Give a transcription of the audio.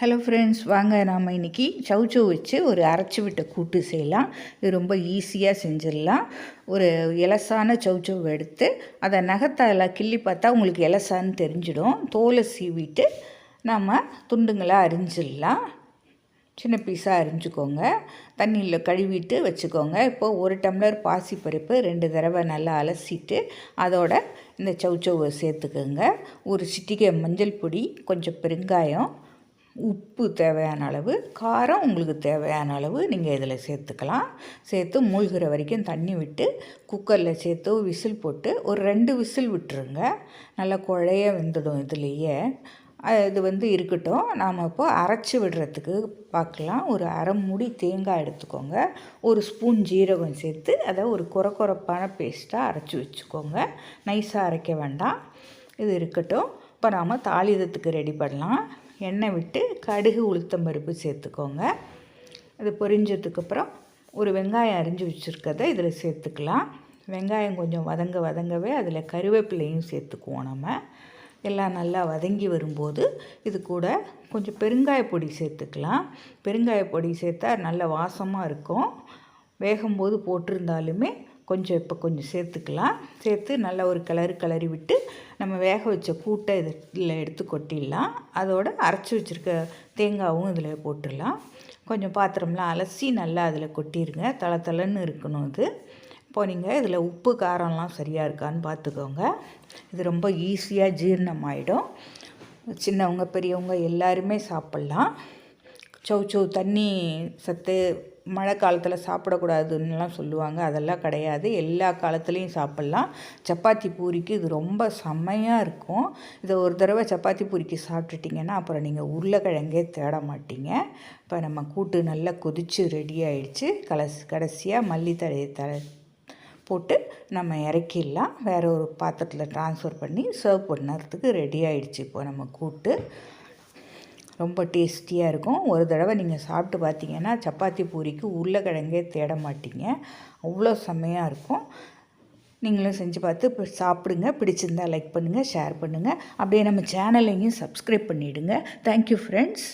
Hello friends வாங்க நாம் இன்றைக்கி சவுச்சோ வச்சு ஒரு அரைச்சி விட்ட கூட்டு செய்யலாம். இது ரொம்ப ஈஸியாக செஞ்சிடலாம். ஒரு இலசான சவுச்சோவை எடுத்து அதை நகத்தால் கிள்ளி பார்த்தா உங்களுக்கு இலசான்னு தெரிஞ்சிடும். தோலை சீவிட்டு நம்ம துண்டுங்களாக அரிஞ்சிடலாம். சின்ன பீஸாக அரிஞ்சுக்கோங்க. தண்ணியில் கழுவிட்டு வச்சுக்கோங்க. இப்போது ஒரு டம்ளர் பாசிப்பருப்பு ரெண்டு தடவை நல்லா அலசிட்டு அதோட இந்த சவுச்சோவை சேர்த்துக்கோங்க. ஒரு சிட்டிகை மஞ்சள் பொடி கொஞ்சம் பெருங்காயம் உப்பு தேவையான அளவு காரம் உங்களுக்கு தேவையான அளவு நீங்கள் இதில் சேர்த்துக்கலாம். சேர்த்து மூழ்கிற வரைக்கும் தண்ணி விட்டு குக்கரில் சேர்த்து விசில் போட்டு ஒரு ரெண்டு விசில் விட்டுருங்க. நல்லா குழைய வெந்துடும் இதுலேயே. இது வந்து இருக்கட்டும். நாம் இப்போ அரைச்சி விடுறதுக்கு பார்க்கலாம். ஒரு அரை மூடி தேங்காய் எடுத்துக்கோங்க. ஒரு ஸ்பூன் ஜீரகம் சேர்த்து அதை ஒரு குறை குறைப்பான பேஸ்ட்டாக அரைச்சி வச்சுக்கோங்க. நைஸாக அரைக்க வேண்டாம். இது இருக்கட்டும். இப்போ நாம் தாளிதத்துக்கு ரெடி பண்ணலாம். எண்ணெய் விட்டு கடுகு உளுத்தம் பருப்பு சேர்த்துக்கோங்க. அது பொரிஞ்சதுக்கப்புறம் ஒரு வெங்காயம் அரிஞ்சு வச்சுருக்கதை இதில் சேர்த்துக்கலாம். வெங்காயம் கொஞ்சம் வதங்க வதங்கவே அதில் கருவேப்பிலையும் சேர்த்துக்குவோம் நம்ம. எல்லாம் நல்லா வதங்கி வரும்போது இது கூட கொஞ்சம் பெருங்காய பொடி சேர்த்துக்கலாம். பெருங்காய பொடி சேர்த்தா நல்ல வாசமாக இருக்கும். வேகும்போது போட்டிருந்தாலுமே கொஞ்சம் இப்போ கொஞ்சம் சேர்த்துக்கலாம். சேர்த்து நல்லா ஒரு கிளறு கிளறி விட்டு நம்ம வேக வச்ச கூட்டை இதில் எடுத்து கொட்டிடலாம். அதோட அரைச்சி வச்சுருக்க தேங்காவும் இதில் போட்டுடலாம். கொஞ்சம் பாத்திரம்லாம் அலசி நல்லா அதில் கொட்டிடுங்க தலை தலைன்னு இருக்கணும் இது இப்போ நீங்கள் இதில் உப்பு காரம்லாம் சரியாக இருக்கான்னு பார்த்துக்கோங்க. இது ரொம்ப ஈஸியாக ஜீரணம் சின்னவங்க பெரியவங்க எல்லாருமே சாப்பிட்லாம். சௌ சௌ தண்ணி சத்து மழை காலத்தில் சாப்பிடக்கூடாதுன்னெலாம் சொல்லுவாங்க. அதெல்லாம் கிடையாது. எல்லா காலத்துலேயும் சாப்பிட்லாம். சப்பாத்தி பூரிக்கு இது ரொம்ப செம்மையாக இருக்கும். இதை ஒரு தடவை சப்பாத்தி பூரிக்கு சாப்பிட்டுட்டிங்கன்னா அப்புறம் நீங்கள் உருளைக்கிழங்கே தேட மாட்டீங்க. இப்போ நம்ம கூட்டு நல்லா கொதித்து ரெடி ஆயிடுச்சு. கலஸ் கடைசியாக மல்லித்தழையை தழை போட்டு நம்ம இறக்கிடலாம். வேறு ஒரு பாத்திரத்தில் ட்ரான்ஸ்ஃபர் பண்ணி சர்வ் பண்ணுறதுக்கு ரெடி ஆயிடுச்சு. இப்போ நம்ம கூட்டு. ரொம்ப டேஸ்டியாக இருக்கும். ஒரு தடவை நீங்கள் சாப்பிட்டு பார்த்தீங்கன்னா சப்பாத்தி பூரிக்கு உருளைக்கிழங்கே தேட மாட்டீங்க. அவ்வளோ செம்மையாக இருக்கும். நீங்களும் செஞ்சு பார்த்து சாப்பிடுங்க. பிடிச்சிருந்தா லைக் பண்ணுங்கள் ஷேர் பண்ணுங்கள் அப்படியே நம்ம சேனலையும் சப்ஸ்கிரைப் பண்ணிவிடுங்க தேங்க்யூ ஃப்ரெண்ட்ஸ்